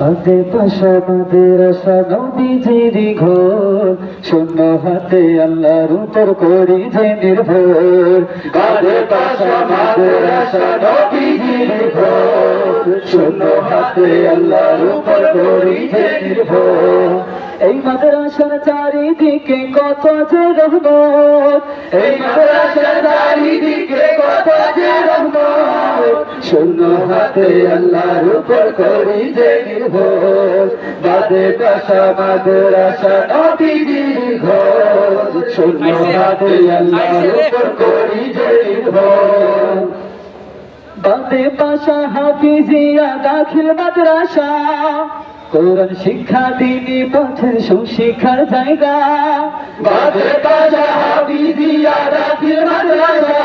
হাতে পাশা মাদের আশা নবীজির ঘর। শূন্য হাতে আল্লাহর উপর করি যে নির্ভর। কাঁধে পাশা মাদের আশা শূন্য হাতে আল্লাহর উপর করি যে নির্ভর। এই মাদ্রাসার চারিদিকে কত যে রহমত। এই মাদ্রাসার শূন্য হাতে আল্লাহর উপর করি যে নির্ভর। বাদে পাশা মাদ্রাসা নবীজির ঘর শূন্য হাতে আল্লাহর উপর করি যে নির্ভর। বাদে পাশা হাফিজিয়া দাখিল মাদ্রাসা। কোরআন শিক্ষা দিনী পথের সুশিক্ষার জায়গা। বাদে পাশা হাবিজিয়া রাখিল মাদ্রাসা।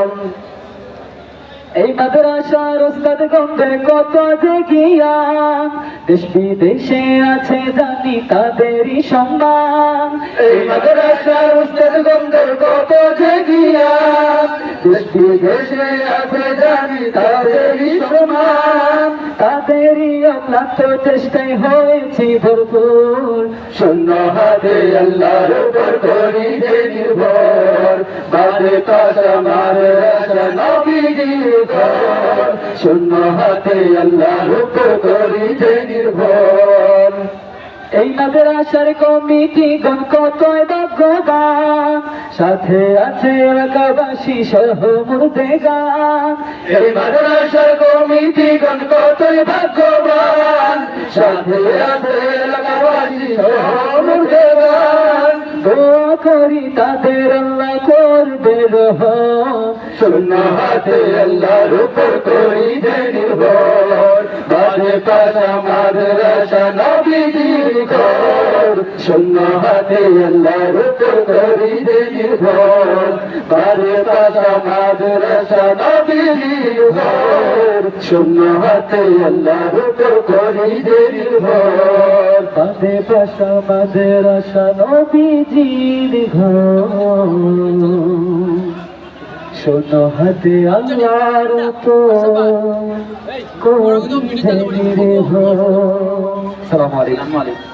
এই মাদ্রাসার ওস্তাদ গন্ধে কত যে গিয়া। দেশ বিদেশে আছে জানি তাদেরই সম্মান। এই মাদ্রাসার উস্তাদ গন্ধের কত যে জ্ঞান দেশ বিদেশে আছে জানি তাদেরই সমান তাদেরই অক্লান্ত চেষ্টায় হয়েছি ভরপুর। শূন্য হাতে আল্লাহর উপর করি যে নির্ভর। বাদে পাশা মাদ্রাসা নবীজির ঘর। শূন্য হাতে আল্লাহর উপর করি যে নির্ভর। এই মাদ্রাসার কমিটি গণ ভাগ্যবান সাথে আছে এলাকাবাসী সহ মুর্দেগান এই মাদ্রাসার কমিটি গণ কতই ভাগ্যবান সাথে আছে এলাকাবাসী সহমুদেবান দোয়া করি তাদের আল্লাহ করবে রহম শূন্য হাতে আল্লাহর উপর করি যে শূন্য হাতে আল্লাহর উপর করি যে নির্ভর। শূন্য হাতে আল্লাহর উপর করি বাদে পাশা মাদ্রাসা নবীজির ঘর শোনো হাতে আল্লাহর তো কোন সালামু আলাইকুম